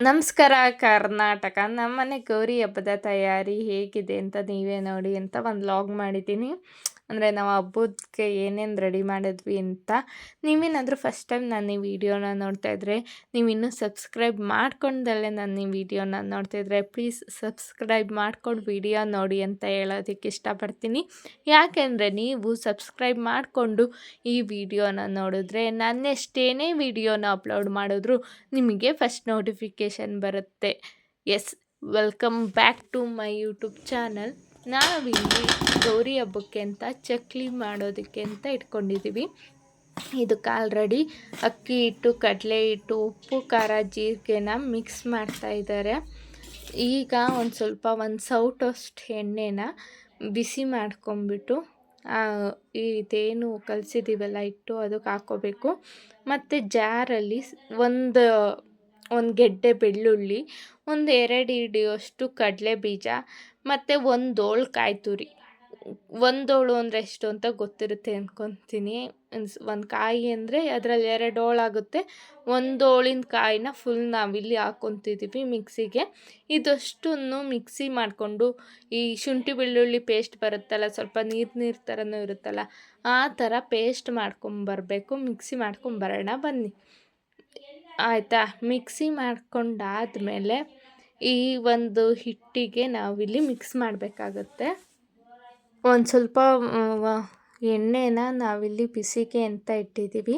ನಮಸ್ಕಾರ ಕರ್ನಾಟಕ. ನಮ್ಮನೆ ಗೌರಿ ಹಬ್ಬದ ತಯಾರಿ ಹೇಗಿದೆ ಅಂತ ನೀವೇ ನೋಡಿ ಅಂತ ಒಂದು ಲಾಗ್ ಮಾಡಿದ್ದೀನಿ. ಅಂದರೆ ನಾವು ಹಬ್ಬಕ್ಕೆ ಏನೇನು ರೆಡಿ ಮಾಡಿದ್ವಿ ಅಂತ ನೀವೇನಾದರೂ ಫಸ್ಟ್ ಟೈಮ್ ನಾನು ಈ ವಿಡಿಯೋನ ನೋಡ್ತಾ ಇದ್ದರೆ ನೀವು ಇನ್ನೂ ಸಬ್ಸ್ಕ್ರೈಬ್ ಮಾಡ್ಕೊಂಡಲ್ಲೇ ನಾನು ಈ ವಿಡಿಯೋನ ನೋಡ್ತಾ ಇದ್ದರೆ ಪ್ಲೀಸ್ ಸಬ್ಸ್ಕ್ರೈಬ್ ಮಾಡ್ಕೊಂಡು ವಿಡಿಯೋ ನೋಡಿ ಅಂತ ಹೇಳೋದಕ್ಕೆ ಇಷ್ಟಪಡ್ತೀನಿ. ಯಾಕೆಂದರೆ ನೀವು ಸಬ್ಸ್ಕ್ರೈಬ್ ಮಾಡಿಕೊಂಡು ಈ ವಿಡಿಯೋನ ನೋಡಿದ್ರೆ ನನ್ನೆಷ್ಟೇನೇ ವಿಡಿಯೋನ ಅಪ್ಲೋಡ್ ಮಾಡಿದ್ರು ನಿಮಗೆ ಫಸ್ಟ್ ನೋಟಿಫಿಕೇಷನ್ ಬರುತ್ತೆ. Yes welcome back to my YouTube channel ನಾವಿಲ್ಲಿ ಗೌರಿ ಹಬ್ಬಕ್ಕೆ ಅಂತ, ಚಕ್ಲಿ ಮಾಡೋದಕ್ಕೆ ಅಂತ ಇಟ್ಕೊಂಡಿದ್ದೀವಿ ಇದಕ್ಕೆ ಆಲ್ರೆಡಿ ಅಕ್ಕಿ ಹಿಟ್ಟು, ಕಡಲೆ ಹಿಟ್ಟು, ಉಪ್ಪು, ಖಾರ, ಜೀರಿಗೆನ ಮಿಕ್ಸ್ ಮಾಡ್ತಾ ಇದ್ದಾರೆ. ಈಗ ಒಂದು ಸ್ವಲ್ಪ ಒಂದು ಸೌಟಷ್ಟು ಎಣ್ಣೆನ ಬಿಸಿ ಮಾಡ್ಕೊಂಬಿಟ್ಟು ಇದೇನು ಕಲಸಿದ್ದೀವಲ್ಲ ಇಟ್ಟು ಅದಕ್ಕೆ ಹಾಕ್ಕೋಬೇಕು ಮತ್ತು ಜಾರಲ್ಲಿ ಒಂದು ಒಂದು ಗೆಡ್ಡೆ ಬೆಳ್ಳುಳ್ಳಿ, ಒಂದು ಎರಡು ಹಿಡಿಯೋಷ್ಟು ಕಡಲೆ ಬೀಜ, ಮತ್ತು ಒಂದು ಹೋಳು ಕಾಯಿ ತುರಿ. ಒಂದು ಹೋಳು ಅಂದರೆ ಎಷ್ಟು ಅಂತ ಗೊತ್ತಿರುತ್ತೆ ಅಂದ್ಕೊತೀನಿ ಒಂದು ಕಾಯಿ ಅಂದರೆ ಅದರಲ್ಲಿ ಎರಡು ಹೋಳಾಗುತ್ತೆ ಒಂದು ಹೋಳಿನ ಕಾಯಿನ ಫುಲ್ ನಾವಿಲ್ಲಿ ಹಾಕೊತಿದ್ದೀವಿ ಮಿಕ್ಸಿಗೆ. ಇದಷ್ಟನ್ನು ಮಿಕ್ಸಿ ಮಾಡಿಕೊಂಡು ಈ ಶುಂಠಿ ಬೆಳ್ಳುಳ್ಳಿ ಪೇಸ್ಟ್ ಬರುತ್ತಲ್ಲ, ಸ್ವಲ್ಪ ನೀರು ನೀರು ಥರನೂ ಇರುತ್ತಲ್ಲ, ಆ ಥರ ಪೇಸ್ಟ್ ಮಾಡ್ಕೊಂಬರಬೇಕು ಮಿಕ್ಸಿ ಮಾಡ್ಕೊಂಬರೋಣ ಬನ್ನಿ. ಆಯಿತಾ? ಮಿಕ್ಸಿ ಮಾಡ್ಕೊಂಡಾದಮೇಲೆ ಈ ಒಂದು ಹಿಟ್ಟಿಗೆ ನಾವಿಲ್ಲಿ ಮಿಕ್ಸ್ ಮಾಡಬೇಕಾಗತ್ತೆ. ಒಂದು ಸ್ವಲ್ಪ ಎಣ್ಣೆನ ನಾವಿಲ್ಲಿ ಬಿಸಿಗೆ ಅಂತ ಇಟ್ಟಿದ್ದೀವಿ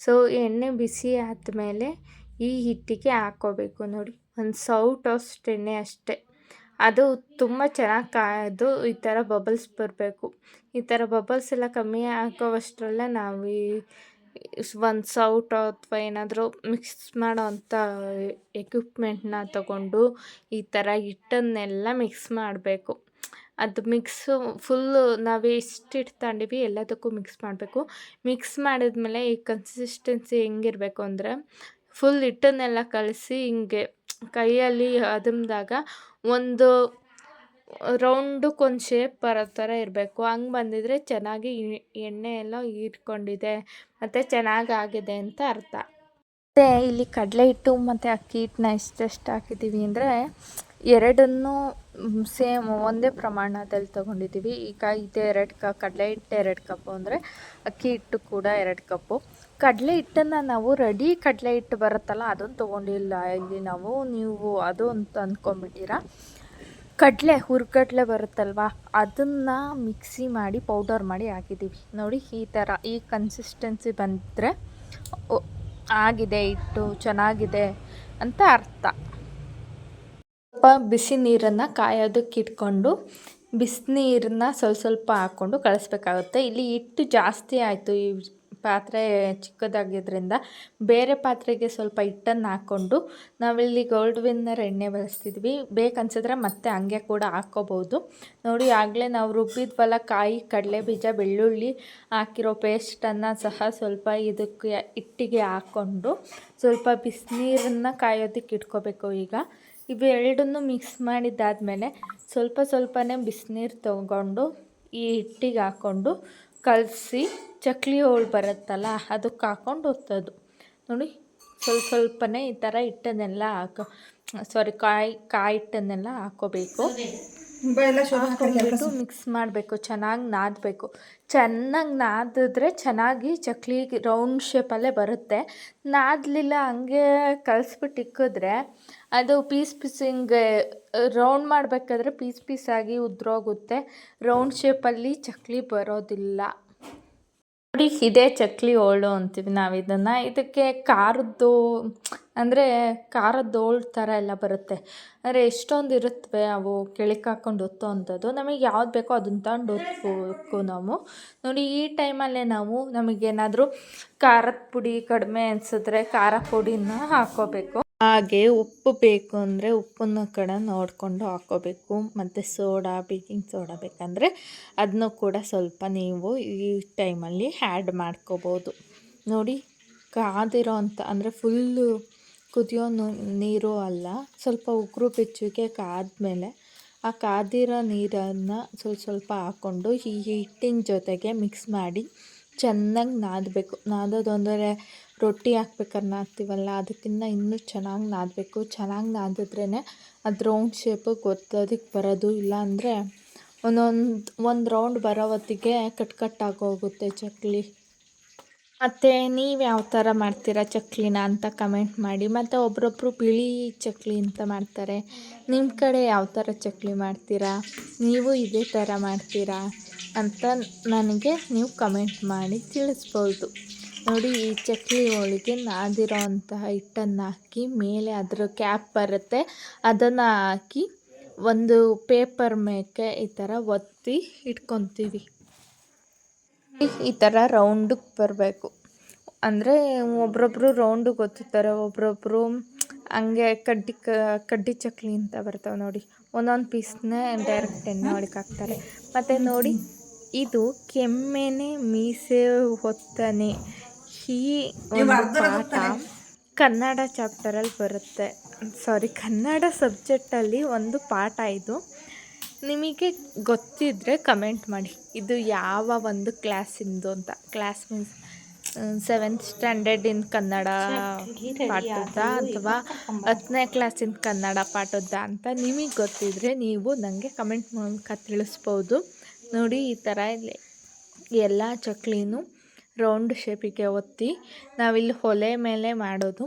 ಸೊ, ಎಣ್ಣೆ ಬಿಸಿ ಆದಮೇಲೆ ಈ ಹಿಟ್ಟಿಗೆ ಹಾಕ್ಕೋಬೇಕು ನೋಡಿ. ಒಂದು ಸೌಟಷ್ಟು ಎಣ್ಣೆ ಅಷ್ಟೇ. ಅದು ತುಂಬ ಚೆನ್ನಾಗಿ ಕಾಯೋದು ಈ ಥರ ಬಬಲ್ಸ್ ಬರಬೇಕು. ಈ ಥರ ಬಬಲ್ಸ್ ಎಲ್ಲ ಕಮ್ಮಿ ಹಾಕೋವಷ್ಟರಲ್ಲೇ ನಾವು ಈ ಒಂದು ಸೌಟು ಅಥವಾ ಏನಾದರೂ ಮಿಕ್ಸ್ ಮಾಡೋ ಅಂಥ ಎಕ್ವಿಪ್ಮೆಂಟ್ನ ತಗೊಂಡು ಈ ಥರ ಹಿಟ್ಟನ್ನೆಲ್ಲ ಮಿಕ್ಸ್ ಮಾಡಬೇಕು. ಅದು ಮಿಕ್ಸು ಫುಲ್ಲು ನಾವು ಎಷ್ಟು ತಗೊಂಡೀವಿ ಎಲ್ಲದಕ್ಕೂ ಮಿಕ್ಸ್ ಮಾಡಬೇಕು. ಮಿಕ್ಸ್ ಮಾಡಿದ್ಮೇಲೆ ಈ ಕನ್ಸಿಸ್ಟೆನ್ಸಿ ಹೆಂಗಿರಬೇಕು ಅಂದರೆ, ಫುಲ್ ಹಿಟ್ಟನ್ನೆಲ್ಲ ಕಲಸಿ ಹಿಂಗೆ ಕೈಯಲ್ಲಿ ಅದುಮ್ದಾಗ ಒಂದು ರೌಂಡಕ್ಕೊಂದು ಶೇಪ್ ಬರೋ ಥರ ಇರಬೇಕು. ಹಂಗೆ ಬಂದಿದ್ರೆ ಚೆನ್ನಾಗಿ ಎಣ್ಣೆ ಎಲ್ಲ ಹೀರ್ಕೊಂಡಿದೆ, ಮತ್ತು ಚೆನ್ನಾಗಿ ಆಗಿದೆ ಅಂತ ಅರ್ಥ. ಮತ್ತು ಇಲ್ಲಿ ಕಡಲೆ ಹಿಟ್ಟು ಮತ್ತು ಅಕ್ಕಿ ಹಿಟ್ಟನ್ನ ಎಷ್ಟೆಷ್ಟು ಹಾಕಿದ್ದೀವಿ ಅಂದರೆ ಎರಡನ್ನೂ ಸೇಮ್ ಒಂದೇ ಪ್ರಮಾಣದಲ್ಲಿ ತೊಗೊಂಡಿದ್ದೀವಿ. ಈಗ ಇದೆ ಎರಡು ಕ ಕಡಲೆ ಹಿಟ್ಟು ಎರಡು ಕಪ್ಪು ಅಂದರೆ ಅಕ್ಕಿ ಹಿಟ್ಟು ಕೂಡ ಎರಡು ಕಪ್ಪು. ಕಡಲೆ ಹಿಟ್ಟನ್ನು ನಾವು ರೆಡಿ ಕಡಲೆ ಹಿಟ್ಟು ಬರುತ್ತಲ್ಲ ಅದನ್ನು ತೊಗೊಂಡಿಲ್ಲ. ಇಲ್ಲಿ ನಾವು, ನೀವು ಅದು ಅಂತ ಅಂದ್ಕೊಂಬಿಟ್ಟಿರ ಕಡಲೆ ಹುರ್ಗಡ್ಲೆ ಬರುತ್ತಲ್ವ, ಅದನ್ನು ಮಿಕ್ಸಿ ಮಾಡಿ, ಪೌಡರ್ ಮಾಡಿ ಹಾಕಿದ್ದೀವಿ. ನೋಡಿ, ಈ ಥರ, ಈ ಕನ್ಸಿಸ್ಟೆನ್ಸಿ ಬಂದರೆ ಆಗಿದೆ, ಹಿಟ್ಟು ಚೆನ್ನಾಗಿದೆ ಅಂತ ಅರ್ಥ. ಸ್ವಲ್ಪ ಬಿಸಿ ನೀರನ್ನು ಕಾಯೋದಕ್ಕೆ ಇಟ್ಕೊಂಡು ಬಿಸಿನೀರನ್ನ ಸ್ವಲ್ಪ ಸ್ವಲ್ಪ ಹಾಕ್ಕೊಂಡು ಕಳಿಸ್ಬೇಕಾಗುತ್ತೆ. ಇಲ್ಲಿ ಹಿಟ್ಟು ಜಾಸ್ತಿ ಆಯಿತು. ಈ ಪಾತ್ರೆ ಚಿಕ್ಕದಾಗಿದ್ದರಿಂದ ಬೇರೆ ಪಾತ್ರೆಗೆ ಸ್ವಲ್ಪ ಹಿಟ್ಟನ್ನು ಹಾಕ್ಕೊಂಡು ನಾವಿಲ್ಲಿ ಗೋಲ್ಡ್ ವಿನ್ನರ್ ಎಣ್ಣೆ ಬಳಸ್ತಿದ್ವಿ. ಬೇಕನ್ಸಿದ್ರೆ ಮತ್ತೆ ಹಂಗೆ ಕೂಡ ಹಾಕ್ಕೋಬೋದು. ನೋಡಿ, ಆಗಲೇ ನಾವು ರುಬ್ಬಿದ್ವಲ್ಲ ಕಾಯಿ, ಕಡಲೆ ಬೀಜ, ಬೆಳ್ಳುಳ್ಳಿ ಹಾಕಿರೋ ಪೇಸ್ಟನ್ನು ಸಹ ಸ್ವಲ್ಪ ಇದಕ್ಕೆ ಹಿಟ್ಟಿಗೆ ಹಾಕ್ಕೊಂಡು ಸ್ವಲ್ಪ ಬಿಸಿನೀರನ್ನು ಕಾಯೋದಕ್ಕೆ ಇಟ್ಕೋಬೇಕು ಈಗ. ಇವೆರಡನ್ನು ಮಿಕ್ಸ್ ಮಾಡಿದ್ದಾದಮೇಲೆ ಸ್ವಲ್ಪ ಸ್ವಲ್ಪನೇ ಬಿಸಿನೀರು ತೊಗೊಂಡು ಈ ಹಿಟ್ಟಿಗೆ ಹಾಕ್ಕೊಂಡು ಕಲಸಿ ಚಕ್ಲಿ ಹೋಳು ಬರುತ್ತಲ್ಲ ಅದಕ್ಕೆ ಹಾಕ್ಕೊಂಡು ಒತ್ತೋದು. ನೋಡಿ ಸ್ವಲ್ಪ ಸ್ವಲ್ಪನೇ ಈ ಥರ ಹಿಟ್ಟನ್ನೆಲ್ಲ ಹಾಕೋ ಸಾರಿ ಕಾಯಿ ಕಾಯಿ ಹಿಟ್ಟನ್ನೆಲ್ಲ ಹಾಕೋಬೇಕು. ಹಾಕ್ಕೊಂಡ್ಬಿಟ್ಟು ಮಿಕ್ಸ್ ಮಾಡಬೇಕು ಚೆನ್ನಾಗಿ ನಾದಬೇಕು. ಚೆನ್ನಾಗಿ ನಾದಿದ್ರೆ ಚೆನ್ನಾಗಿ ಚಕ್ಲಿ ರೌಂಡ್ ಶೇಪಲ್ಲೇ ಬರುತ್ತೆ. ನಾದಲಿಲ್ಲ ಹಂಗೆ ಕಲಿಸ್ಬಿಟ್ಟು ಇಕ್ಕಿದ್ರೆ ಅದು ಪೀಸ್ ಪೀಸ್ ರೌಂಡ್ ಮಾಡಬೇಕಾದ್ರೆ ಪೀಸ್ ಪೀಸಾಗಿ ಉದ್ರೋಗುತ್ತೆ. ರೌಂಡ್ ಶೇಪಲ್ಲಿ ಚಕ್ಲಿ ಬರೋದಿಲ್ಲ. ನೋಡಿ, ಇದೇ ಚಕ್ಲಿ ಹೋಳು ಅಂತೀವಿ ನಾವು ಇದನ್ನು ಇದಕ್ಕೆ ಖಾರದ್ದು, ಅಂದರೆ ಖಾರದ ಹೋಳು ಥರ ಎಲ್ಲ ಬರುತ್ತೆ. ಅಂದರೆ ಎಷ್ಟೊಂದು ಇರುತ್ತವೆ ಅವು ಕೆಳಕ್ಕೆ ಹಾಕ್ಕೊಂಡು ಒತ್ತೋ ಅಂಥದ್ದು. ನಮಗೆ ಯಾವ್ದು ಬೇಕೋ ಅದನ್ನ ತಗೊಂಡು ಒತ್ತಬೇಕು ನಾವು. ನೋಡಿ, ಈ ಟೈಮಲ್ಲೇ ನಾವು ನಮಗೇನಾದರೂ ಖಾರದ ಪುಡಿ ಕಡಿಮೆ ಅನಿಸಿದ್ರೆ ಖಾರ ಪುಡಿನ ಹಾಕ್ಕೋಬೇಕು. ಹಾಗೆ ಉಪ್ಪು ಬೇಕು ಅಂದರೆ ಉಪ್ಪನ್ನು ಕಡ ನೋಡಿಕೊಂಡು ಹಾಕ್ಕೋಬೇಕು ಮತ್ತು ಸೋಡಾ, ಬೇಕಿಂಗ್ ಸೋಡಾ ಬೇಕಂದರೆ ಅದನ್ನು ಕೂಡ ಸ್ವಲ್ಪ ನೀವು ಈ ಟೈಮಲ್ಲಿ ಆ್ಯಡ್ ಮಾಡ್ಕೋಬೋದು. ನೋಡಿ, ಕಾದಿರೋ ಅಂಥ ಅಂದರೆ ಫುಲ್ಲು ಕುದಿಯೋ ನೀರು ಅಲ್ಲ, ಸ್ವಲ್ಪ ಉಗುರು ಬೆಚ್ಚಗೆ ಕಾದ್ಮೇಲೆ ಆ ಕಾದಿರೋ ನೀರನ್ನು ಸ್ವಲ್ಪ ಸ್ವಲ್ಪ ಹಾಕ್ಕೊಂಡು ಈ ಹಿಟ್ಟಿನ ಜೊತೆಗೆ ಮಿಕ್ಸ್ ಮಾಡಿ ಚೆನ್ನಾಗಿ ನಾದಬೇಕು. ನಾದೋದು ಅಂದರೆ ರೊಟ್ಟಿ ಹಾಕ್ಬೇಕಾದ್ರೆ ನಾದ್ತೀವಲ್ಲ ಅದಕ್ಕಿಂತ ಇನ್ನೂ ಚೆನ್ನಾಗಿ ನಾದಬೇಕು. ಚೆನ್ನಾಗಿ ನಾದಿದ್ರೇ ಅದು ರೌಂಡ್ ಶೇಪಿಗೆ ಗೊತ್ತೋದಕ್ಕೆ ಬರೋದು ಇಲ್ಲ ಅಂದರೆ ಒಂದೊಂದು, ಒಂದು ರೌಂಡ್ ಬರೋ ಹೊತ್ತಿಗೆ ಕಟ್ ಕಟ್ ಆಗೋಗುತ್ತೆ ಚಕ್ಲಿ. ಮತ್ತು ನೀವು ಯಾವ ಥರ ಮಾಡ್ತೀರಾ ಚಕ್ಲಿನ ಅಂತ ಕಮೆಂಟ್ ಮಾಡಿ. ಮತ್ತು ಒಬ್ರೊಬ್ಬರು ಬಿಳಿ ಚಕ್ಲಿ ಅಂತ ಮಾಡ್ತಾರೆ. ನಿಮ್ಮ ಕಡೆ ಯಾವ ಥರ ಚಕ್ಲಿ ಮಾಡ್ತೀರಾ? ನೀವು ಇದೇ ಥರ ಮಾಡ್ತೀರಾ? ಅಂತ ನನಗೆ ನೀವು ಕಮೆಂಟ್ ಮಾಡಿ ತಿಳಿಸ್ಬೋದು. ನೋಡಿ, ಈ ಚಕ್ಲಿ ಹೋಳಿಗೆ ನಾದಿರೋ ಅಂತಹ ಹಿಟ್ಟನ್ನು ಹಾಕಿ ಮೇಲೆ ಅದರ ಕ್ಯಾಪ್ ಬರುತ್ತೆ. ಅದನ್ನು ಹಾಕಿ ಒಂದು ಪೇಪರ್ ಮೇಕೆ ಈ ಥರ ಒತ್ತಿ ಇಟ್ಕೊತೀವಿ. ಈ ಥರ ರೌಂಡಿಗೆ ಬರಬೇಕು. ಅಂದರೆ ಒಬ್ರೊಬ್ಬರು ರೌಂಡಿಗೆ ಗೊತ್ತಿರ್ತಾರೆ ಒಬ್ರೊಬ್ಬರು ಹಂಗೆ ಕಡ್ಡಿ ಕಡ್ಡಿ ಚಕ್ಲಿ ಅಂತ ಬರ್ತಾವೆ ನೋಡಿ. ಒಂದೊಂದು ಪೀಸ್ನೇ ಡೈರೆಕ್ಟ್ ಎಣ್ಣೆ ಒಳಗೆ ಹಾಕ್ತಾರೆ ಮತ್ತು ನೋಡಿ ಇದು ಕೆಮ್ಮೆನೆ ಮೀಸೆ ಹೊತ್ತನೆ. ಈ ಪಾಠ. ಕನ್ನಡ ಚಾಪ್ಟರಲ್ಲಿ ಬರುತ್ತೆ. ಸಾರಿ ಕನ್ನಡ ಸಬ್ಜೆಕ್ಟಲ್ಲಿ ಒಂದು ಪಾಠ ಇದು. ನಿಮಗೆ ಗೊತ್ತಿದ್ದರೆ ಕಮೆಂಟ್ ಮಾಡಿ. ಇದು ಯಾವ ಒಂದು ಕ್ಲಾಸಿಂದು ಅಂತ. Class means seventh in Kannada ಪಾಠದ ಅಥವಾ ಹತ್ತನೇ ಕ್ಲಾಸಿನ ಕನ್ನಡ ಪಾಠದ ಅಂತ ನಿಮಗೆ ಗೊತ್ತಿದ್ರೆ ನೀವು ನನಗೆ ಕಮೆಂಟ್ ಮೂಲಕ ತಿಳಿಸ್ಬೋದು. ನೋಡಿ ಈ ಥರ ಇಲ್ಲಿ ಎಲ್ಲ ಚಕ್ಲಿನೂ ರೌಂಡ್ ಶೇಪಿಗೆ ಒತ್ತಿ ನಾವಿಲ್ಲಿ ಒಲೆ ಮೇಲೆ ಮಾಡೋದು.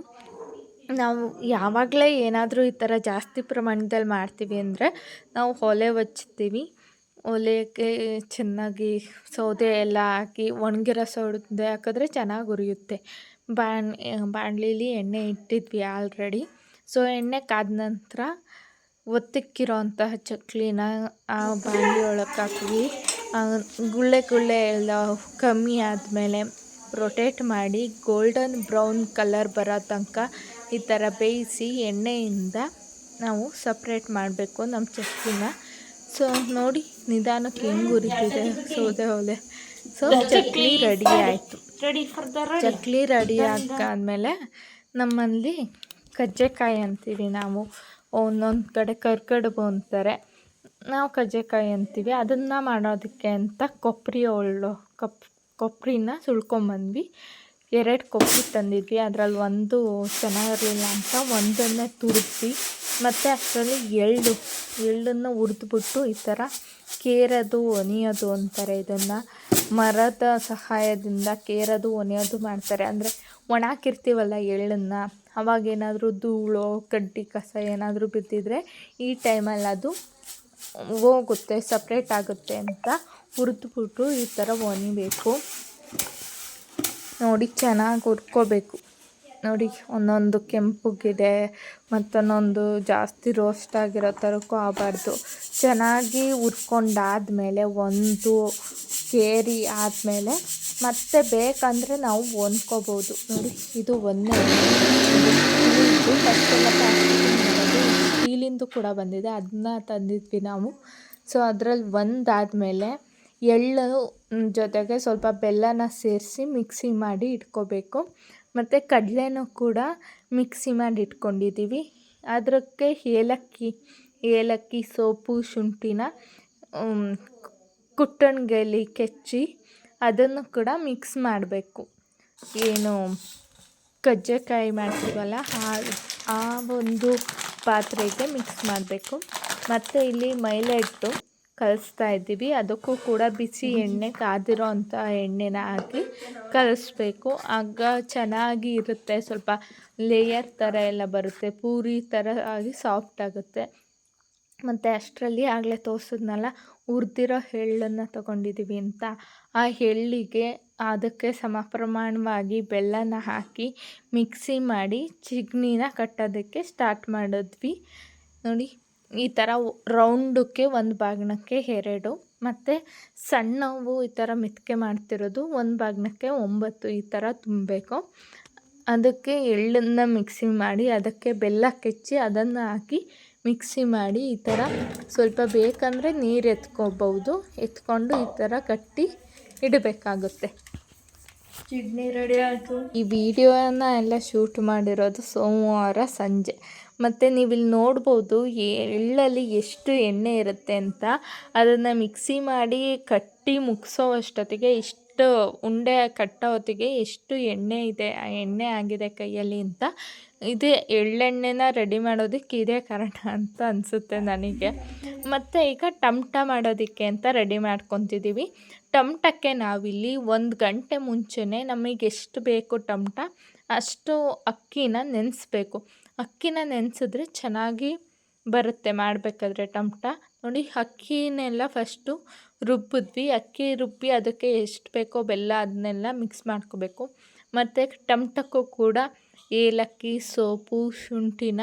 ನಾವು ಯಾವಾಗಲೇ ಏನಾದರೂ ಈ ಥರ ಜಾಸ್ತಿ ಪ್ರಮಾಣದಲ್ಲಿ ಮಾಡ್ತೀವಿ ಅಂದರೆ ನಾವು ಒಲೆ ಹಚ್ತೀವಿ ಒಲೆಗೆ ಚೆನ್ನಾಗಿ ಸೌದೆ ಎಲ್ಲ ಹಾಕಿ ಒಣಗಿರೋ ಸೌದೆ ಹಾಕಿದ್ರೆ ಚೆನ್ನಾಗಿ ಉರಿಯುತ್ತೆ. ಬಾಣ್, ಬಾಣಲೀಲಿ ಎಣ್ಣೆ ಇಟ್ಟಿದ್ವಿ ಆಲ್ರೆಡಿ ಸೊ ಎಣ್ಣೆ ಕಾದ ನಂತರ ಒತ್ತಿಕ್ಕಿರೋ ಅಂತಹ ಚಕ್ಲಿನ ಆ ಬಾಣಲಿ ಒಳಗೆ ಹಾಕಿ ಗುಳ್ಳೆ ಗುಳ್ಳೆ ಎಲ್ಲ ಕಮ್ಮಿ ಆದಮೇಲೆ ರೊಟೇಟ್ ಮಾಡಿ ಗೋಲ್ಡನ್ ಬ್ರೌನ್ ಕಲರ್ ಬರೋ ತನಕ ಈ ಥರ ಬೇಯಿಸಿ ಎಣ್ಣೆಯಿಂದ ನಾವು ಸಪ್ರೇಟ್ ಮಾಡಬೇಕು ನಮ್ಮ ಚಕ್ಲಿನ. ಸೊ ನೋಡಿ ನಿಧಾನಕ್ಕೆ ಹೆಂಗೆ ಉರಿತಿದೆ ಸೌದೆ ಒಲೆ. ಸೊ ಚಕ್ಲಿ ರೆಡಿ ಆಯಿತು. ಚಕ್ಲಿ ರೆಡಿ ಆದ್ಮೇಲೆ ನಮ್ಮಲ್ಲಿ ಕಜ್ಜೆಕಾಯಿ ಅಂತೀವಿ ನಾವು. ಒಂದೊಂದು ಕಡೆ ಕರ್ಕಡುಬು ಅಂತಾರೆ. ನಾವು ಕಜ್ಜೆಕಾಯಿ ಅಂತೀವಿ. ಅದನ್ನು ಮಾಡೋದಕ್ಕೆ ಅಂತ ಕೊಬ್ಬರಿ ಒಳ್ಳು, ಕಪ್ ಕೊಬ್ಬರಿನ ಸುಳ್ಕೊಂಬಂದ್ವಿ. ಎರಡು ಕೊಬ್ಬರಿ ತಂದಿದ್ವಿ. ಅದರಲ್ಲಿ ಒಂದು ಚೆನ್ನಾಗಿರಲಿಲ್ಲ ಅಂತ ಒಂದನ್ನೇ ತುರಿಸಿ ಮತ್ತು ಅದರಲ್ಲಿ ಎಳ್ಳು, ಎಳ್ಳನ್ನು ಹುರಿದ್ಬಿಟ್ಟು ಈ ಥರ ಕೇರೋದು, ಒನಿಯೋದು ಅಂತಾರೆ ಇದನ್ನು. ಮರದ ಸಹಾಯದಿಂದ ಕೇರೋದು, ಒನಿಯೋದು ಮಾಡ್ತಾರೆ. ಅಂದರೆ ಒಣಾಕಿರ್ತೀವಲ್ಲ ಎಳ್ಳನ್ನು. ಅವಾಗೇನಾದರೂ ಧೂಳು ಕಡ್ಡಿ ಕಸ ಏನಾದರೂ ಬಿದ್ದಿದ್ರೆ ಈ ಟೈಮಲ್ಲಿ ಅದು ಹೋಗುತ್ತೆ, ಸಪ್ರೇಟ್ ಆಗುತ್ತೆ ಅಂತ ಹುರಿದ್ಬಿಟ್ಟು ಈ ಥರ ಒನಿಬೇಕು ನೋಡಿ, ಚೆನ್ನಾಗಿ ಹುರ್ಕೋಬೇಕು. ನೋಡಿ, ಒಂದೊಂದು ಕೆಂಪುಗಿದೆ, ಮತ್ತೊಂದೊಂದು ಜಾಸ್ತಿ ರೋಸ್ಟ್ ಆಗಿರೋ ಥರಕ್ಕೂ ಆಗಬಾರ್ದು. ಚೆನ್ನಾಗಿ ಹುರ್ಕೊಂಡಾದ್ಮೇಲೆ ಒಂದು ಕೇರಿ ಆದಮೇಲೆ ಮತ್ತೆ ಬೇಕಂದರೆ ನಾವು ಹೊಂದ್ಕೋಬೋದು. ನೋಡಿ, ಇದು ಒಂದೇ. ಸ್ಟೀಲಿಂದು ಕೂಡ ಬಂದಿದೆ ಅದನ್ನ ತಂದಿದ್ವಿ ನಾವು. ಸೊ, ಅದರಲ್ಲಿ ಒಂದಾದಮೇಲೆ ಎಳ್ಳು ಜೊತೆಗೆ ಸ್ವಲ್ಪ ಬೆಲ್ಲನ ಸೇರಿಸಿ ಮಿಕ್ಸಿ ಮಾಡಿ ಇಟ್ಕೋಬೇಕು. ಮತ್ತು ಕಡಲೆನೂ ಕೂಡ ಮಿಕ್ಸಿ ಮಾಡಿ ಇಟ್ಕೊಂಡಿದ್ದೀವಿ. ಅದಕ್ಕೆ ಏಲಕ್ಕಿ ಏಲಕ್ಕಿ ಸೋಪು, ಶುಂಠಿನ ಕುಟ್ಟಣಿಗೆಯಲ್ಲಿ ಕೆಚ್ಚಿ ಅದನ್ನು ಕೂಡ ಮಿಕ್ಸ್ ಮಾಡಬೇಕು. ಏನು, ಕಜ್ಜೆಕಾಯಿ ಮಾಡ್ತೀವಲ್ಲ, ಆ ಆ ಒಂದು ಪಾತ್ರೆಗೆ ಮಿಕ್ಸ್ ಮಾಡಬೇಕು. ಮತ್ತು ಇಲ್ಲಿ ಮೈಲೆ ಹಿಟ್ಟು ಕಲಿಸ್ತಾ ಇದ್ದೀವಿ. ಅದಕ್ಕೂ ಕೂಡ ಬಿಸಿ ಎಣ್ಣೆ, ಕಾದಿರೋ ಅಂಥ ಎಣ್ಣೆನ ಹಾಕಿ ಕಲಿಸ್ಬೇಕು. ಆಗ ಚೆನ್ನಾಗಿ ಇರುತ್ತೆ. ಸ್ವಲ್ಪ ಲೇಯರ್ ಥರ ಎಲ್ಲ ಬರುತ್ತೆ. ಪೂರಿ ಥರ ಆಗಿ ಸಾಫ್ಟ್ ಆಗುತ್ತೆ. ಮತ್ತು ಅಷ್ಟರಲ್ಲಿ ಆಗಲೇ ತೋರಿಸಿದ್ನಲ್ಲ ಹುರಿದಿರೋ ಎಳ್ಳನ್ನು ತಗೊಂಡಿದ್ದೀವಿ ಅಂತ. ಆ ಎಳ್ಳಿಗೆ ಅದಕ್ಕೆ ಸಮ ಪ್ರಮಾಣವಾಗಿ ಬೆಲ್ಲನ ಹಾಕಿ ಮಿಕ್ಸಿ ಮಾಡಿ ಚಿಗ್ನಿನ ಕಟ್ಟೋದಕ್ಕೆ ಸ್ಟಾರ್ಟ್ ಮಾಡಿದ್ವಿ. ನೋಡಿ, ಈ ಥರ ರೌಂಡಕ್ಕೆ ಒಂದು ಬಾಗಿಣಕ್ಕೆ ಎರಡು, ಮತ್ತು ಸಣ್ಣವು ಈ ಥರ ಮೆತ್ಕೆ ಮಾಡ್ತಿರೋದು ಒಂದು ಬಾಗಿಣಕ್ಕೆ ಒಂಬತ್ತು ಈ ಥರ ತುಂಬಬೇಕು. ಅದಕ್ಕೆ ಎಳ್ಳನ್ನು ಮಿಕ್ಸಿ ಮಾಡಿ ಅದಕ್ಕೆ ಬೆಲ್ಲ ಕೆಚ್ಚಿ ಅದನ್ನು ಹಾಕಿ ಮಿಕ್ಸಿ ಮಾಡಿ ಈ ಥರ ಸ್ವಲ್ಪ ಬೇಕಂದರೆ ನೀರು ಎತ್ಕೋಬೌದು ಎತ್ಕೊಂಡು ಈ ಥರ ಕಟ್ಟಿ ಇಡಬೇಕಾಗುತ್ತೆ. ಚಿಡ್ನಿ ರೆಡಿ ಆಯಿತು. ಈ ವಿಡಿಯೋನ ಎಲ್ಲ ಶೂಟ್ ಮಾಡಿರೋದು ಸೋಮವಾರ ಸಂಜೆ. ಮತ್ತು ನೀವಿಲ್ಲಿ ನೋಡ್ಬೋದು ಎಳ್ಳಲ್ಲಿ ಎಷ್ಟು ಎಣ್ಣೆ ಇರುತ್ತೆ ಅಂತ. ಅದನ್ನು ಮಿಕ್ಸಿ ಮಾಡಿ ಕಟ್ಟಿ ಮುಗಿಸೋ ಅಷ್ಟೊತ್ತಿಗೆ ಇಷ್ಟು ಎಷ್ಟು ಉಂಡೆ ಕಟ್ಟೋ ಹೊತ್ತಿಗೆ ಎಷ್ಟು ಎಣ್ಣೆ ಇದೆ, ಆ ಎಣ್ಣೆ ಆಗಿದೆ ಕೈಯಲ್ಲಿ ಅಂತ ಇದೇ. ಎಳ್ಳೆಣ್ಣೆನ ರೆಡಿ ಮಾಡೋದಕ್ಕೆ ಇದೇ ಕಾರಣ ಅಂತ ಅನಿಸುತ್ತೆ ನನಗೆ. ಮತ್ತು ಈಗ ಟಮಟ ಮಾಡೋದಕ್ಕೆ ಅಂತ ರೆಡಿ ಮಾಡ್ಕೊತಿದ್ದೀವಿ ಟಮಟಕ್ಕೆ ನಾವಿಲ್ಲಿ ಒಂದು ಗಂಟೆ ಮುಂಚೆನೇ ನಮಗೆ ಎಷ್ಟು ಬೇಕು ಟಮಟ ಅಷ್ಟು ಅಕ್ಕಿನ ನೆನೆಸ್ಬೇಕು. ಅಕ್ಕಿನ ನೆನೆಸಿದ್ರೆ ಚೆನ್ನಾಗಿ ಬರುತ್ತೆ ಮಾಡಬೇಕಾದ್ರೆ ಟಮಟ. ನೋಡಿ, ಅಕ್ಕಿನೆಲ್ಲ ಫಸ್ಟು ರುಬ್ಬಿದ್ವಿ. ಅಕ್ಕಿ ರುಬ್ಬಿ ಅದಕ್ಕೆ ಎಷ್ಟು ಬೇಕೋ ಬೆಲ್ಲ ಅದನ್ನೆಲ್ಲ ಮಿಕ್ಸ್ ಮಾಡ್ಕೋಬೇಕು. ಮತ್ತು ಟಮಟಕ್ಕೂ ಕೂಡ ಏಲಕ್ಕಿ, ಸೋಪು, ಶುಂಠಿನ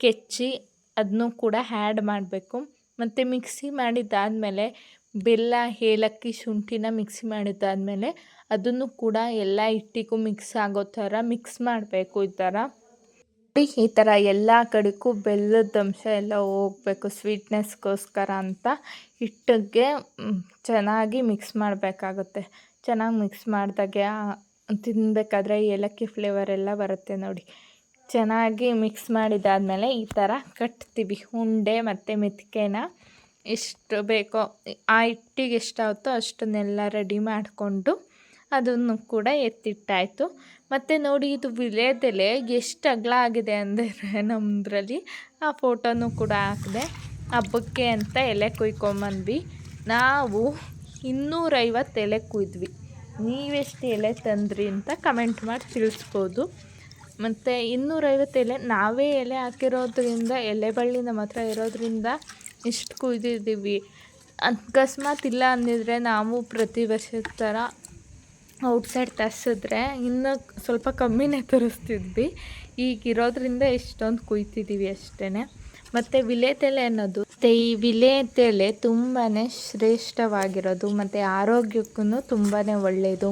ಕೆಚ್ಚಿ ಅದನ್ನೂ ಕೂಡ ಹ್ಯಾಡ್ ಮಾಡಬೇಕು. ಮತ್ತು ಮಿಕ್ಸಿ ಮಾಡಿದ್ದಾದಮೇಲೆ ಬೆಲ್ಲ, ಏಲಕ್ಕಿ, ಶುಂಠಿನ ಮಿಕ್ಸಿ ಮಾಡಿದ್ದಾದಮೇಲೆ ಅದನ್ನು ಕೂಡ ಎಲ್ಲ ಹಿಟ್ಟಿಗೂ ಮಿಕ್ಸ್ ಆಗೋ ಥರ ಮಿಕ್ಸ್ ಮಾಡಬೇಕು ಈ ಥರ. ಈ ಥರ ಎಲ್ಲ ಕಡೆಗೂ ಬೆಲ್ಲದ ಅಂಶ ಎಲ್ಲ ಹೋಗಬೇಕು ಸ್ವೀಟ್ನೆಸ್ಗೋಸ್ಕರ ಅಂತ ಹಿಟ್ಟಿಗೆ ಚೆನ್ನಾಗಿ ಮಿಕ್ಸ್ ಮಾಡಬೇಕಾಗುತ್ತೆ. ಚೆನ್ನಾಗಿ ಮಿಕ್ಸ್ ಮಾಡಿದಾಗೆ ತಿನ್ನಬೇಕಾದ್ರೆ ಏಲಕ್ಕಿ ಫ್ಲೇವರ್ ಎಲ್ಲ ಬರುತ್ತೆ ನೋಡಿ. ಚೆನ್ನಾಗಿ ಮಿಕ್ಸ್ ಮಾಡಿದಾದಮೇಲೆ ಈ ಥರ ಕಟ್ತೀವಿ. ಉಂಡೆ ಮತ್ತು ಮೆತ್ಕೆನ ಎಷ್ಟು ಬೇಕೋ, ಆ ಹಿಟ್ಟಿಗೆ ಎಷ್ಟಾಗುತ್ತೋ ಅಷ್ಟನ್ನೆಲ್ಲ ರೆಡಿ ಮಾಡಿಕೊಂಡು ಅದನ್ನು ಕೂಡ ಎತ್ತಿಟ್ಟಾಯಿತು. ಮತ್ತು ನೋಡಿ ಇದು ವಿಳೆದೆಲೆ ಎಷ್ಟು ಅಗಲ ಆಗಿದೆ ಅಂದರೆ ನಮ್ಮದ್ರಲ್ಲಿ ಆ ಫೋಟೋನು ಕೂಡ ಹಾಕಿದೆ. ಹಬ್ಬಕ್ಕೆ ಅಂತ ಎಲೆ ಕುಯ್ಕೊಂಬಂದ್ವಿ. ನಾವು ಇನ್ನೂರೈವತ್ತು ಎಲೆ ಕುಯ್ದ್ವಿ. ನೀವೆಷ್ಟು ಎಲೆ ತಂದ್ರಿ ಅಂತ ಕಮೆಂಟ್ ಮಾಡಿ ತಿಳಿಸ್ಬೋದು. ಮತ್ತು ಇನ್ನೂರೈವತ್ತು ಎಲೆ, ನಾವೇ ಎಲೆ ಹಾಕಿರೋದ್ರಿಂದ, ಎಲೆ ಬಳ್ಳಿ ನಮ್ಮ ಹತ್ರ ಇರೋದ್ರಿಂದ ಇಷ್ಟು ಕುಯ್ದಿದ್ದೀವಿ. ಅಕಸ್ಮಾತ್ ಇಲ್ಲ ಅಂದಿದ್ರೆ ನಾವು ಪ್ರತಿ ವರ್ಷದ ಥರ ಔಟ್ಸೈಡ್ ತರಿಸಿದ್ರೆ ಇನ್ನೂ ಸ್ವಲ್ಪ ಕಮ್ಮಿನೇ ತರಿಸ್ತಿದ್ವಿ. ಈಗ ಇರೋದ್ರಿಂದ ಇಷ್ಟೊಂದು ಕುಯ್ತಿದ್ದೀವಿ ಅಷ್ಟೇ ಮತ್ತು ವಿಲೇತೆಲೆ ಅನ್ನೋದು. ಮತ್ತು ಈ ವಿಲೇತೆಲೆ ತುಂಬಾ ಶ್ರೇಷ್ಠವಾಗಿರೋದು. ಮತ್ತು ಆರೋಗ್ಯಕ್ಕೂ ತುಂಬಾ ಒಳ್ಳೆಯದು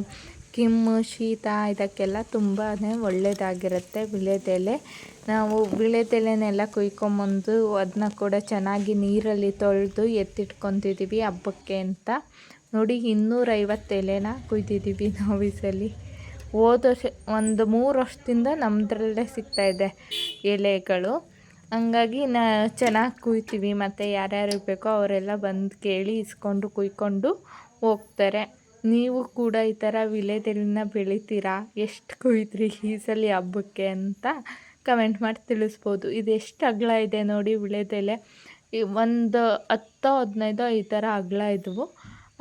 ಕೆಮ್ಮು, ಶೀತ ಇದಕ್ಕೆಲ್ಲ ತುಂಬಾ ಒಳ್ಳೆಯದಾಗಿರುತ್ತೆ ವಿಳೆದೆಲೆ ನಾವು ವಿಳೆದೆಲೆನೆಲ್ಲ ಕುಯ್ಕೊಂಬಂದು ಅದನ್ನ ಕೂಡ ಚೆನ್ನಾಗಿ ನೀರಲ್ಲಿ ತೊಳೆದು ಎತ್ತಿಟ್ಕೊತಿದ್ದೀವಿ ಹಬ್ಬಕ್ಕೆ ಅಂತ. ನೋಡಿ ಇನ್ನೂರೈವತ್ತು ಎಲೆನ ಕುಯ್ದಿದ್ದೀವಿ ನಾವು ಈ ಹೋದ ವರ್ಷ, ಒಂದು ಮೂರು ವರ್ಷದಿಂದ ನಮ್ಮದ್ರಲ್ಲೇ ಸಿಗ್ತಾಯಿದೆ ಎಲೆಗಳು. ಹಂಗಾಗಿ ನಾ ಚೆನ್ನಾಗಿ ಕುಯ್ತೀವಿ, ಮತ್ತು ಯಾರ್ಯಾರಿಗೆ ಬೇಕೋ ಅವರೆಲ್ಲ ಬಂದು ಕೇಳಿ ಇಸ್ಕೊಂಡು ಕುಯ್ಕೊಂಡು ಹೋಗ್ತಾರೆ. ನೀವು ಕೂಡ ಈ ಥರ ವಿಲೇದೆಲಿನ ಬೆಳಿತೀರಾ? ಎಷ್ಟು ಕುಯ್ದ್ರಿ ಈ ಸಲ ಹಬ್ಬಕ್ಕೆ ಅಂತ ಕಮೆಂಟ್ ಮಾಡಿ ತಿಳಿಸ್ಬೋದು. ಇದು ಎಷ್ಟು ಅಗಲ ಇದೆ ನೋಡಿ ವಿಳೆದೆಲೆ ಒಂದು ಹತ್ತೋ ಹದಿನೈದೋ ಈ ಥರ ಅಗಲ ಇದ್ವು.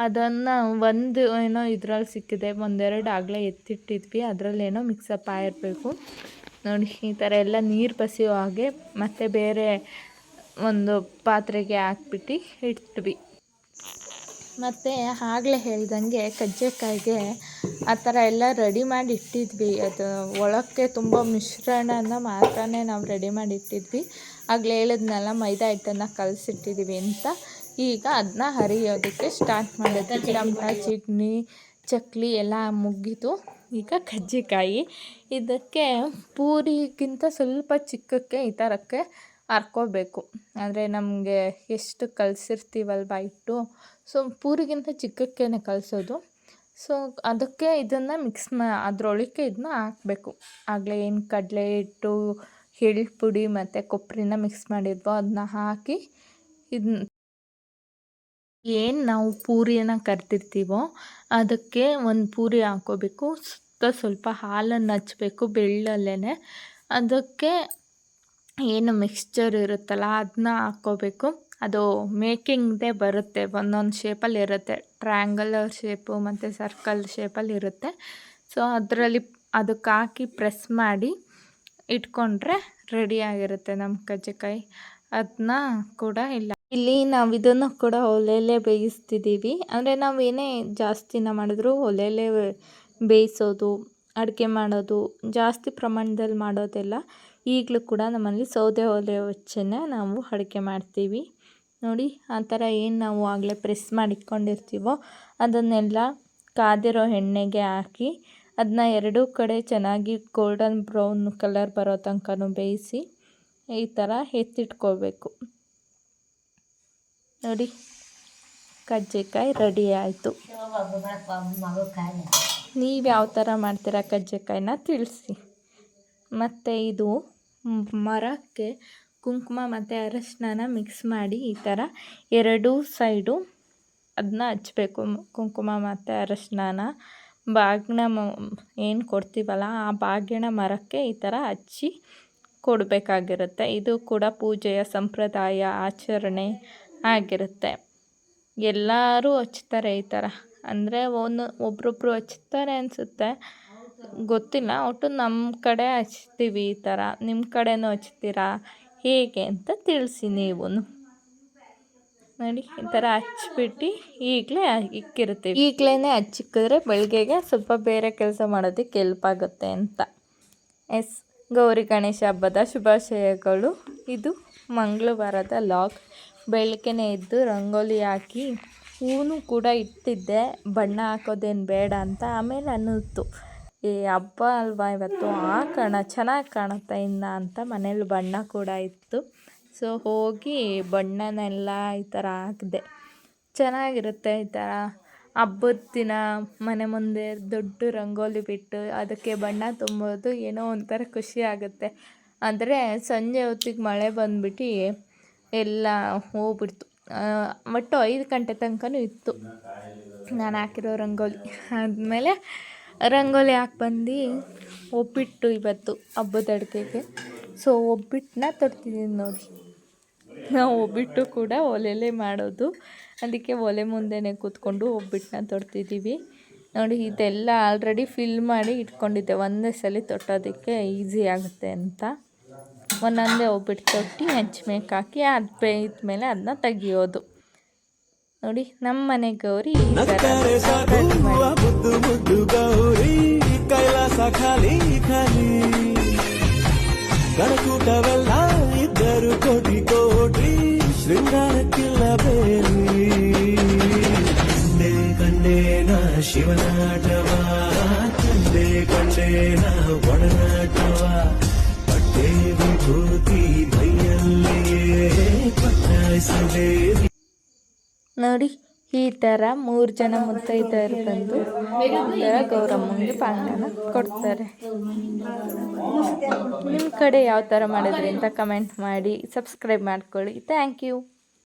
ಅದನ್ನು ಒಂದು, ಏನೋ ಇದ್ರಲ್ಲಿ ಸಿಕ್ಕಿದೆ, ಒಂದೆರಡು ಆಗಲೇ ಎತ್ತಿಟ್ಟಿದ್ವಿ. ಅದರಲ್ಲೇನೋ ಮಿಕ್ಸಪ್ ಆಗಿರಬೇಕು. ನೋಡಿ, ಈ ಥರ ಎಲ್ಲ ನೀರು ಬಸಿಯೋ ಹಾಗೆ ಮತ್ತು ಬೇರೆ ಒಂದು ಪಾತ್ರೆಗೆ ಹಾಕ್ಬಿಟ್ಟು ಇಟ್ವಿ. ಮತ್ತು ಆಗಲೇ ಹೇಳ್ದಂಗೆ ಕಜ್ಜೆಕಾಯಿಗೆ ಆ ಥರ ಎಲ್ಲ ರೆಡಿ ಮಾಡಿ ಇಟ್ಟಿದ್ವಿ. ಅದು ಒಳಕ್ಕೆ ತುಂಬ ಮಿಶ್ರಣನ ಮಾತ್ರನೇ ನಾವು ರೆಡಿ ಮಾಡಿ ಇಟ್ಟಿದ್ವಿ. ಆಗಲೇ ಹೇಳಿದ್ನಲ್ಲ, ಮೈದಾ ಹಿಟ್ಟನ್ನು ಕಲಸಿಟ್ಟಿದ್ದೀವಿ ಅಂತ. ಈಗ ಅದನ್ನ ಹರಿಯೋದಕ್ಕೆ ಸ್ಟಾರ್ಟ್ ಮಾಡುತ್ತೆ. ಟಮಟ ಚಟ್ನಿ, ಚಕ್ಲಿ ಎಲ್ಲ ಮುಗೀತು. ಈಗ ಕಜ್ಜಿಕಾಯಿ. ಇದಕ್ಕೆ ಪೂರಿಗಿಂತ ಸ್ವಲ್ಪ ಚಿಕ್ಕಕ್ಕೆ ಈ ಥರಕ್ಕೆ ಹರ್ಕೋಬೇಕು ಅಂದರೆ ನಮಗೆ ಎಷ್ಟು ಕಲಸಿರ್ತೀವಲ್ವ ಇಟ್ಟು ಸೊ ಪೂರಿಗಿಂತ ಚಿಕ್ಕಕ್ಕೇ ಕಲಿಸೋದು. ಸೊ ಅದಕ್ಕೆ ಇದನ್ನು ಮಿಕ್ಸ್ ಮಾ, ಅದರೊಳಕ್ಕೆ ಇದನ್ನ ಹಾಕಬೇಕು. ಆಗಲೇ ಏನು ಕಡಲೆ ಹಿಟ್ಟು, ಎಳ್ಳು ಪುಡಿ ಮತ್ತು ಕೊಬ್ಬರಿನ ಮಿಕ್ಸ್ ಮಾಡಿದ್ವೋ ಅದನ್ನ ಹಾಕಿ ಇದನ್ನ ಏನು ನಾವು ಪೂರಿಯನ್ನು ಕರ್ತಿರ್ತೀವೋ ಅದಕ್ಕೆ ಒಂದು ಪೂರಿ ಹಾಕೋಬೇಕು. ಸುತ್ತ ಸ್ವಲ್ಪ ಹಾಲನ್ನು ಹಚ್ಚಬೇಕು ಬೆಳ್ಳಲ್ಲೇ ಅದಕ್ಕೆ ಏನು ಮಿಕ್ಸ್ಚರ್ ಇರುತ್ತಲ್ಲ ಅದನ್ನ ಹಾಕ್ಕೋಬೇಕು ಅದು ಮೇಕಿಂಗ್ದೇ ಬರುತ್ತೆ, ಒಂದೊಂದು ಶೇಪಲ್ಲಿ ಇರುತ್ತೆ. ಟ್ರ್ಯಾಂಗಲರ್ ಶೇಪು ಮತ್ತು ಸರ್ಕಲ್ ಶೇಪಲ್ಲಿ ಇರುತ್ತೆ. ಸೊ ಅದರಲ್ಲಿ ಅದಕ್ಕೆ ಹಾಕಿ ಪ್ರೆಸ್ ಮಾಡಿ ಇಟ್ಕೊಂಡ್ರೆ ರೆಡಿಯಾಗಿರುತ್ತೆ ನಮ್ಮ ಕಜ್ಜಿಕಾಯಿ. ಅದನ್ನ ಕೂಡ ಇಲ್ಲ. ಇಲ್ಲಿ ನಾವು ಇದನ್ನು ಕೂಡ ಒಲೆಯಲ್ಲೇ ಬೇಯಿಸ್ತಿದ್ದೀವಿ. ಅಂದರೆ ನಾವು ಏನೇ ಜಾಸ್ತಿನ ಮಾಡಿದ್ರು ಒಲೆಯಲ್ಲೇ ಬೇಯಿಸೋದು, ಅಡುಗೆ ಮಾಡೋದು, ಜಾಸ್ತಿ ಪ್ರಮಾಣದಲ್ಲಿ ಮಾಡೋದೆಲ್ಲ ಈಗಲೂ ಕೂಡ ನಮ್ಮಲ್ಲಿ ಸೌದೆ ಒಲೆ ಹಚ್ಚನ್ನೇ ನಾವು ಅಡುಗೆ ಮಾಡ್ತೀವಿ. ನೋಡಿ, ಆ ಥರ ಏನು ನಾವು ಆಗಲೇ ಪ್ರೆಸ್ ಮಾಡಿಟ್ಕೊಂಡಿರ್ತೀವೋ ಅದನ್ನೆಲ್ಲ ಕಾದಿರೋ ಎಣ್ಣೆಗೆ ಹಾಕಿ ಅದನ್ನ ಎರಡೂ ಕಡೆ ಚೆನ್ನಾಗಿ ಗೋಲ್ಡನ್ ಬ್ರೌನ್ ಕಲರ್ ಬರೋ ತನಕನೂ ಬೇಯಿಸಿ ಈ ಥರ ಎತ್ತಿಟ್ಕೋಬೇಕು ನೋಡಿ, ಕಜ್ಜಿಕಾಯಿ ರೆಡಿ ಆಯಿತು. ನೀವು ಯಾವ ಥರ ಮಾಡ್ತೀರಾ ಕಜ್ಜಿಕಾಯಿನ ತಿಳಿಸಿ. ಮತ್ತು ಇದು ಮರಕ್ಕೆ ಕುಂಕುಮ ಮತ್ತು ಅರಶಿನ ಮಿಕ್ಸ್ ಮಾಡಿ ಈ ಥರ ಎರಡೂ ಸೈಡು ಅದನ್ನ ಹಚ್ಚಬೇಕು ಕುಂಕುಮ ಮತ್ತು ಅರಶಿನ ಬಾಗಿನ ಏನು ಕೊಡ್ತೀವಲ್ಲ ಆ ಬಾಗಿನ ಮರಕ್ಕೆ ಈ ಥರ ಹಚ್ಚಿ ಕೊಡಬೇಕಾಗಿರುತ್ತೆ. ಇದು ಕೂಡ ಪೂಜೆಯ ಸಂಪ್ರದಾಯ, ಆಚರಣೆ ಆಗಿರುತ್ತೆ. ಎಲ್ಲರೂ ಹಚ್ತಾರೆ ಈ ಥರ. ಅಂದರೆ ಒಂದು, ಒಬ್ರೊಬ್ರು ಹಚ್ತಾರೆ ಅನಿಸುತ್ತೆ. ಗೊತ್ತಿಲ್ಲ, ಒಟ್ಟು ನಮ್ಮ ಕಡೆ ಹಚ್ತೀವಿ ಈ ಥರ. ನಿಮ್ಮ ಕಡೆನೂ ಹಚ್ತೀರಾ ಹೇಗೆ ಅಂತ ತಿಳಿಸಿ ನೀವು ನೋಡಿ, ಈ ಥರ ಹಚ್ಬಿಟ್ಟು ಈಗಲೇ ಇಕ್ಕಿರ್ತೀವಿ ಈಗಲೇ ಹಚ್ಚಿಕ್ಕಿದ್ರೆ ಬೆಳಗ್ಗೆಗೆ ಸ್ವಲ್ಪ ಬೇರೆ ಕೆಲಸ ಮಾಡೋದಕ್ಕೆ ಹೆಲ್ಪ್ ಆಗುತ್ತೆ ಅಂತ. ಎಸ್, ಗೌರಿ ಗಣೇಶ ಹಬ್ಬದ ಶುಭಾಶಯಗಳು. ಇದು ಮಂಗಳವಾರದ ಲಾಗ್ ಬೆಳಗ್ಗೆನೇ ಎದ್ದು ರಂಗೋಲಿ ಹಾಕಿ ಹೂವು ಕೂಡ ಇಟ್ಟಿದ್ದೆ. ಬಣ್ಣ ಹಾಕೋದೇನು ಬೇಡ ಅಂತ ಆಮೇಲೆ ಅನ್ನಿಸ್ತು ಏ, ಹಬ್ಬ ಅಲ್ವಾ ಇವತ್ತು? ಹಾಕೋಣ ಚೆನ್ನಾಗಿ ಕಾಣುತ್ತೆ ಇನ್ನು ಅಂತ ಮನೇಲಿ ಬಣ್ಣ ಕೂಡ ಇತ್ತು. ಸೊ, ಹೋಗಿ ಬಣ್ಣನೆಲ್ಲ ಈ ಥರ ಹಾಕಿದೆ. ಚೆನ್ನಾಗಿರುತ್ತೆ ಈ ಥರ. ಹಬ್ಬದ ದಿನ ಮನೆ ಮುಂದೆ ದೊಡ್ಡ ರಂಗೋಲಿ ಬಿಟ್ಟು ಅದಕ್ಕೆ ಬಣ್ಣ ತುಂಬೋದು ಏನೋ ಒಂಥರ ಖುಷಿ ಆಗುತ್ತೆ. ಅಂದರೆ ಸಂಜೆ ಹೊತ್ತಿಗೆ ಮಳೆ ಬಂದ್ಬಿಟ್ಟು ಎಲ್ಲ ಹೋಗ್ಬಿಡ್ತು. ಒಟ್ಟು ಐದು ಗಂಟೆ ತನಕನೂ ಇತ್ತು. ನಾನು ಹಾಕಿರೋ ರಂಗೋಲಿ. ಆದಮೇಲೆ ರಂಗೋಲಿ ಹಾಕಿ ಬಂದು ಒಬ್ಬಿಟ್ಟು ಇವತ್ತು ಹಬ್ಬದ ಅಡುಗೆಗೆ. ಸೊ ಒಬ್ಬಿಟ್ಟನ್ನ ತೊಡ್ತಿದ್ದೀನಿ ನೋಡಿ ನಾವು ಒಬ್ಬಿಟ್ಟು ಕೂಡ ಒಲೆಯಲ್ಲೇ ಮಾಡೋದು. ಅದಕ್ಕೆ ಒಲೆ ಮುಂದೆನೆ ಕೂತ್ಕೊಂಡು ಒಬ್ಬಿಟ್ಟನ್ನ ತೊಡ್ತಿದ್ದೀವಿ ನೋಡಿ, ಇದೆಲ್ಲ ಆಲ್ರೆಡಿ ಫಿಲ್ ಮಾಡಿ ಇಟ್ಕೊಂಡಿದ್ದೆ. ಒಂದೇ ಸಲ ತೊಟ್ಟೋದಕ್ಕೆ ಈಸಿ ಆಗುತ್ತೆ ಅಂತ. ಒಂದೊಂದೇ ಒಬ್ಬಿಟ್ಟು ತೊಟ್ಟು ಹೆಂಚ್ಮೇಕ್ ಹಾಕಿ ಅದು ಬೇಯಿದ್ಮೇಲೆ ಅದನ್ನ ತೆಗಿಯೋದು. ನೋಡಿ ನಮ್ಮ ಮನೆ ಗೌರಿ ಈ ಥರ ಕೈಲಾಸ ಖಾಲಿ ಖಾಲಿ. ಗಣಕೂಟವೆಲ್ಲ ಇದ್ದರು ಕೋಟಿ ಕೋಟಿ, ಶೃಂಗಾರಕ್ಕಿಲ್ಲ ಬೇಲಿ. ಕಂಡೆ ಕಂಡೇನ ಶಿವನಾಟವ ಕಂಡೆ ಕಂಡೇನ ಒಡನಾಟವ ನೋಡಿ, ಈ ಥರ ಮೂರು ಜನ ಮುತ್ತೈದೆಯರು ಬಂದು ಗೌರಮ್ಮಗೆ ಪಾಂಗನ ಕೊಡ್ತಾರೆ. ನಿಮ್ಮ ಕಡೆ ಯಾವ ಥರ ಮಾಡಿದ್ರಿ ಅಂತ ಕಮೆಂಟ್ ಮಾಡಿ ಸಬ್ಸ್ಕ್ರೈಬ್ ಮಾಡ್ಕೊಳ್ಳಿ. Thank you